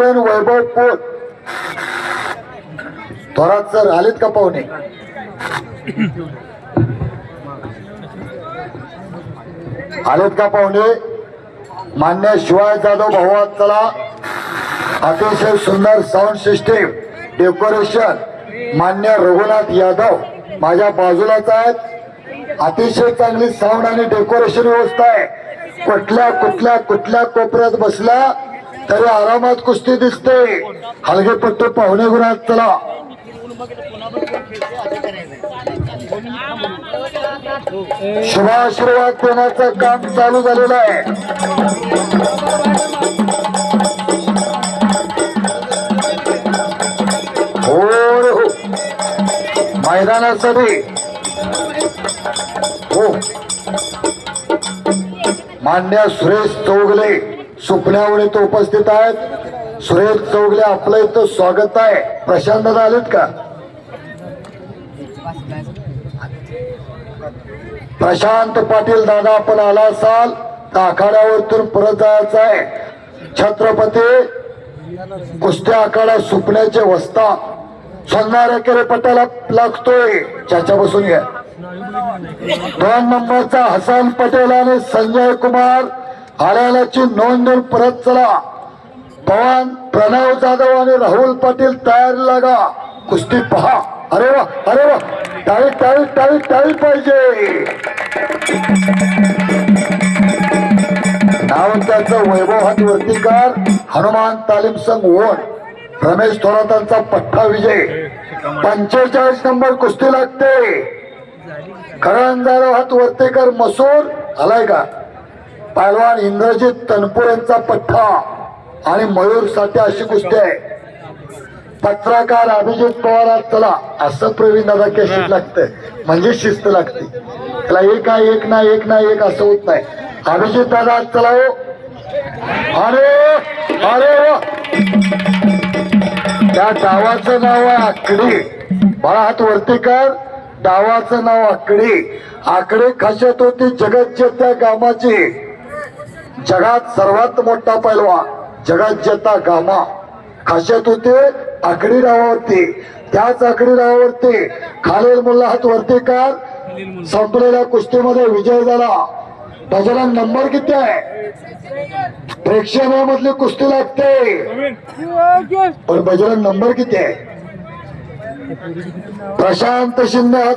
Cameraman वैभव पोट Thorat sir आलेत का पाहुणे? आलेत का पाहुणे? मान्य शिवाय जाधव भाऊ चला अतिशय सुंदर साऊंड सिस्टीम डेकोरेशन मान्य रघुनाथ यादव माझ्या बाजूलाच आहेत. अतिशय चांगली साऊंड आणि डेकोरेशन व्यवस्था आहे. कुठल्या कुठल्या कुठल्या कोपऱ्यात बसला? तरी आरामात कुस्ती दिसते. हलगेपट्टे पाहुणे गुणात चला. शुभाशीर्वाद देण्याचं काम चालू झालेलं आहे. हो. मैदानासाठी. हो. मान्य सुरेश चौगले. सुपण्यावर इथं उपस्थित आहेत. सुरेश चौगले आपलं इथं स्वागत आहे. प्रशांत दादा आलेत का? प्रशांत पाटील दादा आपण आला असाल. तर आखाड्यावरतून परत जायचं आहे. छत्रपती कुस्त्या आखाडा सुपण्याचे वस्ता. सोनार केरे पटाला लागतोय. चाचा बसून घ्या. दोन नंबरचा हसन पटेल आणि संजय कुमार. हरियाणाची नोंद देऊन परत चला. पवन प्रणव जाधव आणि राहुल पाटील तयार लागा. कुस्ती पहा. अरे वा अरे वा. टाळी टाळी टाळी टाळी पाहिजे. नाव वैभव हात वर्तीकार हनुमान तालीम संघ ओण रमेश थोरातांचा पठ्ठा विजय. पंचेचाळीस नंबर कुस्ती लागते. करण जाधव हात वर्तेकर मसूर आलाय का? पैलवान इंद्रजित तनपूर यांचा पठ्ठा आणि मयूरसाठी अशी कुस्ती आहे. पत्रकार अभिजित पवार चला असं प्रवीण दादा केशीत लागतं म्हणजे शिस्त लागते. त्याला एक ना एक ना एक ना एक असं होत नाही. अभिजित दादा चला हो. अरे अरे वा त्या डावाचं नाव आहे आकडी. बाळा हात वरती कर. डावाचं नाव आकडी. आकडे खाशत होती जगतजेत्या गामाची जगात सर्वात मोठा पैलवा जगात जेता गामा. खाशात होते आकडी रावावरती त्याच आकडी रावावरती खालील मुल्ला हात वरती कर संपलेल्या कुस्तीमध्ये विजय झाला. बाजूला नंबर किती आहे? प्रेक्षणामधली कुस्ती लागते. पण बाजूला नंबर किती आहे? प्रशांत शिंदे हात